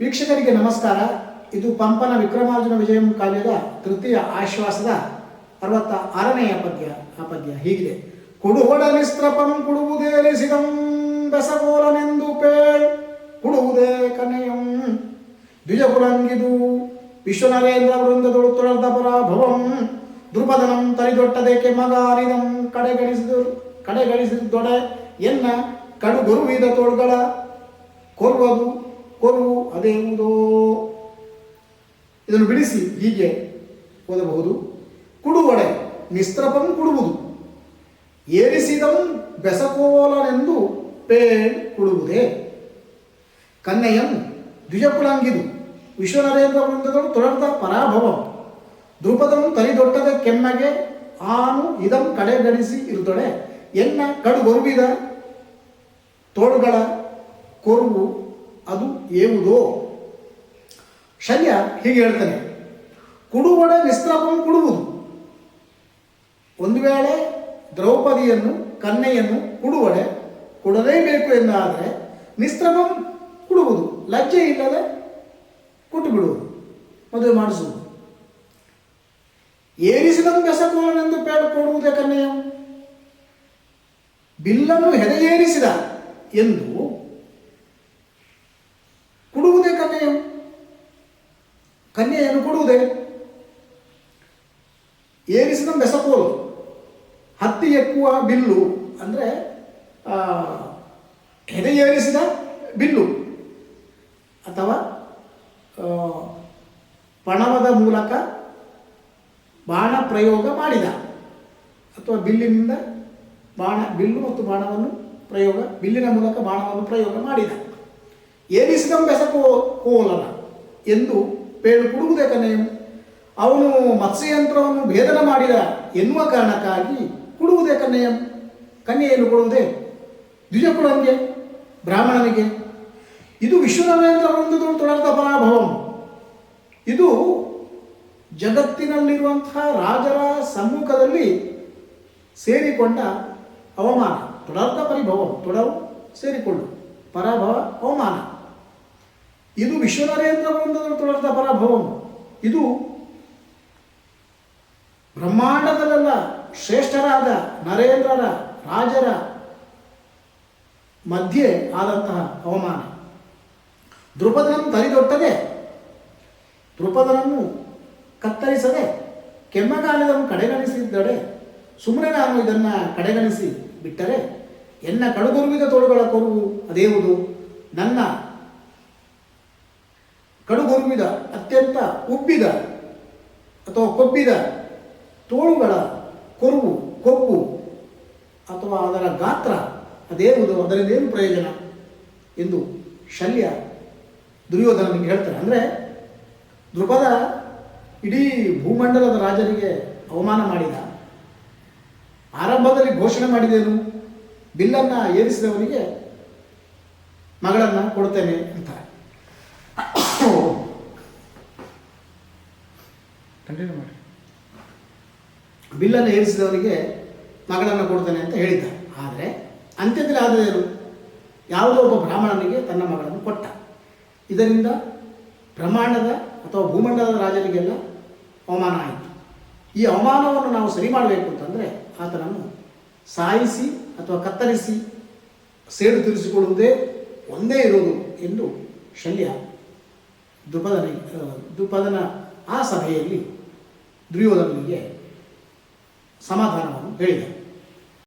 ವೀಕ್ಷಕರಿಗೆ ನಮಸ್ಕಾರ. ಇದು ಪಂಪನ ವಿಕ್ರಮಾರ್ಜುನ ವಿಜಯಂ ಕಾವ್ಯದ ತೃತೀಯ ಆಶ್ವಾಸದ ಅರವತ್ತ ಆರನೆಯ ಪದ್ಯ. ಆ ಪದ್ಯ ಹೀಗಿದೆ. ಕುಡುಹೊಡ ನಿಸ್ತ್ರಪಂ ಕುಡುವುದೇರಿಸಿದಂ ಬೆಸಗೋಲನೆಂದು ಪೇಳ್ ಕುಡುವುದೇ ಕನೆಯಂ ದ್ವಿಜಪುರಂಗಿದು ವಿಶ್ವನರೇಂದ್ರ ವೃಂದದೊಳು ತುಳರ್ದ ಪರಾಭವಂ ದ್ರುಪದನಂ ತರಿದೊಟ್ಟದೇಕೆ ಮಗಾರಿದಂ ಕಡೆಗಣಿಸಿದು ದೊಡೆ ಎನ್ನ ಕಡುಗುರುವಿದ ತೋಳ್ಗಳ ಕೊರುವುದು ಕೊರುವು ಅದೇವುದೋ ಇದನ್ನು ಬಿಡಿಸಿ ಹೀಗೆ ಓದಬಹುದು. ಕುಡುವಡೆ ನಿಸ್ತ್ರಪಂ ಕುಡುವುದು. ಏರಿಸಿದಂ ಬೆಸಕೋಲನೆಂದು ಪೇಣ್ ಕುಡುವುದೇ. ಕನ್ನೆಯಂ ದ್ವಿಜಕುಲಾಂಗಿದು. ವಿಶ್ವನರೇಂದ್ರ ವೃಂದಗಳು ತೊಡರ್ದ ಪರಾಭವಂ. ದ್ರುಪದಂ ತರಿದೊಟ್ಟದ ಕೆಮ್ಮಗೆ, ಆನು ಇದಂ ಕಡೆಗಣಿಸಿ ಇರುತ್ತಳೆ ಎನ್ನ ಕಡು ಗೊರುವಿದ ತೋಳುಗಳ ಕೊರುವು ಅದು ಏವುದೋ. ಶಲ್ಯ ಹೀಗೆ ಹೇಳ್ತಾನೆ, ಕುಡುವಡೆ ನಿಸ್ತ್ರಪಂ ಕುಡುವುದು. ಒಂದು ವೇಳೆ ದ್ರೌಪದಿಯನ್ನು ಕನ್ನೆಯನ್ನು ಕುಡುವಡೆ ಕೊಡಲೇಬೇಕು ಎಂದಾದರೆ ನಿಸ್ತ್ರಪಂ ಕುಡುವುದು, ಲಜ್ಜೆ ಇಲ್ಲದೆ ಕೊಟ್ಟು ಬಿಡುವುದು ಮದುವೆ ಮಾಡಿಸುವುದು. ಏರಿಸಿದನು ಬೆಸಕೋಲನೆಂದು ಪೇಡ ಕೊಡುವುದೇ ಕನ್ನೆಯ ಬಿಲ್ಲನ್ನು ಹೆದೆಯೇರಿಸಿದ ಎಂದು ಕೊಡುವುದೇ ಕನ್ಯೆಯು ಕನ್ಯೆಯನ್ನು ಕೊಡುವುದೇ? ಏರಿಸಿದ ಬೆಸಕೋಲು ಹತ್ತಿ ಎಕ್ಕುವ ಬಿಲ್ಲು, ಅಂದರೆ ಹೆದೆ ಏರಿಸಿದ ಬಿಲ್ಲು, ಅಥವಾ ಪಣವದ ಮೂಲಕ ಬಾಣ ಪ್ರಯೋಗ ಮಾಡಿದ, ಅಥವಾ ಬಿಲ್ಲಿನಿಂದ ಬಾಣ, ಬಿಲ್ಲು ಮತ್ತು ಬಾಣವನ್ನು ಪ್ರಯೋಗ, ಬಿಲ್ಲಿನ ಮೂಲಕ ಬಾಣವನ್ನು ಪ್ರಯೋಗ ಮಾಡಿದ. ಏರಿಸಿದ ಬೆಸಕೋ ಕೋಲನ ಎಂದು ಪೇಳು ಕುಡುವುದೇ ಕನೆಯು. ಅವನು ಮತ್ಸ್ಯಯಂತ್ರವನ್ನು ಭೇದನ ಮಾಡಿದ ಎನ್ನುವ ಕಾರಣಕ್ಕಾಗಿ ಕುಡುವುದೇ ಕನ್ಯೆಯಂ ಕನ್ಯೆಯನ್ನು ಕೊಡುವುದೇ ದ್ವಿಜಕುಳಂಗೆ ಬ್ರಾಹ್ಮಣನಿಗೆ. ಇದು ವಿಶ್ವನರೇಂದ್ರ ತೊಡರ್ಥ ಪರಾಭವಂ. ಇದು ಜಗತ್ತಿನಲ್ಲಿರುವಂತಹ ರಾಜರ ಸಮ್ಮುಖದಲ್ಲಿ ಸೇರಿಕೊಂಡ ಅವಮಾನ. ತೊಡರ್ದ ಪರಿಭವಂ, ತೊಡರು ಸೇರಿಕೊಳ್ಳು. ಪರಾಭವ, ಅವಮಾನ. ಇದು ವಿಶ್ವನರೇಂದ್ರ ತೊಡರ್ದ ಪರಾಭವಂ ಇದು ಬ್ರಹ್ಮಾಂಡದಲ್ಲೆಲ್ಲ ಶ್ರೇಷ್ಠರಾದ ನರೇಂದ್ರರ ರಾಜರ ಮಧ್ಯೆ ಆದಂತಹ ಅವಮಾನ. ದೃಪದನನ್ನು ತರಿದೊಟ್ಟದೆ ದೃಪದನನ್ನು ಕತ್ತರಿಸದೆ ಕೆಮ್ಮಗಾಲದನ್ನು ಕಡೆಗಣಿಸಿದ್ದಡೆ ಸುಮ್ಮನೆ ನಾನು ಇದನ್ನು ಕಡೆಗಣಿಸಿ ಬಿಟ್ಟರೆ, ಎನ್ನ ಕಡುಗುರುವಿದ ತೋಳುಗಳ ಕೊರುವು ಅದೇವುದು? ನನ್ನ ಕಡುಗುರುವಿದ ಅತ್ಯಂತ ಉಬ್ಬಿದ ಅಥವಾ ಕೊಬ್ಬಿದ ತೋಳುಗಳ ಕೊರುವು, ಕೊಬ್ಬು ಅಥವಾ ಅದರ ಗಾತ್ರ ಅದೇನು ಅದರಿಂದ ಏನು ಪ್ರಯೋಜನ ಎಂದು ಶಲ್ಯ ದುರ್ಯೋಧನನಿಗೆ ಹೇಳ್ತಾರೆ ಅಂದರೆ ದೃಪದ ಇಡೀ ಭೂಮಂಡಲದ ರಾಜನಿಗೆ ಅವಮಾನ ಮಾಡಿದ. ಆರಂಭದಲ್ಲಿ ಘೋಷಣೆ ಮಾಡಿದೇನು, ಬಿಲ್ಲನ್ನು ಏರಿಸಿದವನಿಗೆ ಮಗಳನ್ನು ಕೊಡ್ತೇನೆ ಅಂತ ಕಂಟಿನ್ಯೂ ಮಾಡಿ. ಬಿಲ್ಲನ್ನು ಏರಿಸಿದವರಿಗೆ ಮಗಳನ್ನು ಕೊಡ್ತೇನೆ ಅಂತ ಹೇಳಿದ್ದ ಆದರೆ ಅಂತ್ಯದಲ್ಲಿ ಆದದೇನು ಯಾವುದೋ ಒಬ್ಬ ಬ್ರಾಹ್ಮಣನಿಗೆ ತನ್ನ ಮಗಳನ್ನು ಕೊಟ್ಟ. ಇದರಿಂದ ಬ್ರಹ್ಮಾಂಡದ ಅಥವಾ ಭೂಮಂಡಲದ ರಾಜರಿಗೆಲ್ಲ ಅವಮಾನ ಆಯಿತು. ಈ ಅವಮಾನವನ್ನು ನಾವು ಸರಿ ಮಾಡಬೇಕು ಅಂತಂದರೆ ಆತನನ್ನು ಸಾಯಿಸಿ ಅಥವಾ ಕತ್ತರಿಸಿ ಸೇಡು ತೀರಿಸಿಕೊಳ್ಳುವುದೇ ಒಂದೇ ಇರೋದು ಎಂದು ಶಲ್ಯ ದುಪದನ ದ್ರುಪದನ ಆ ಸಭೆಯಲ್ಲಿ ದುರ್ಯೋಧನಿಗೆ ಸಮಾಧಾನವನ್ನು ಹೇಳಿದ.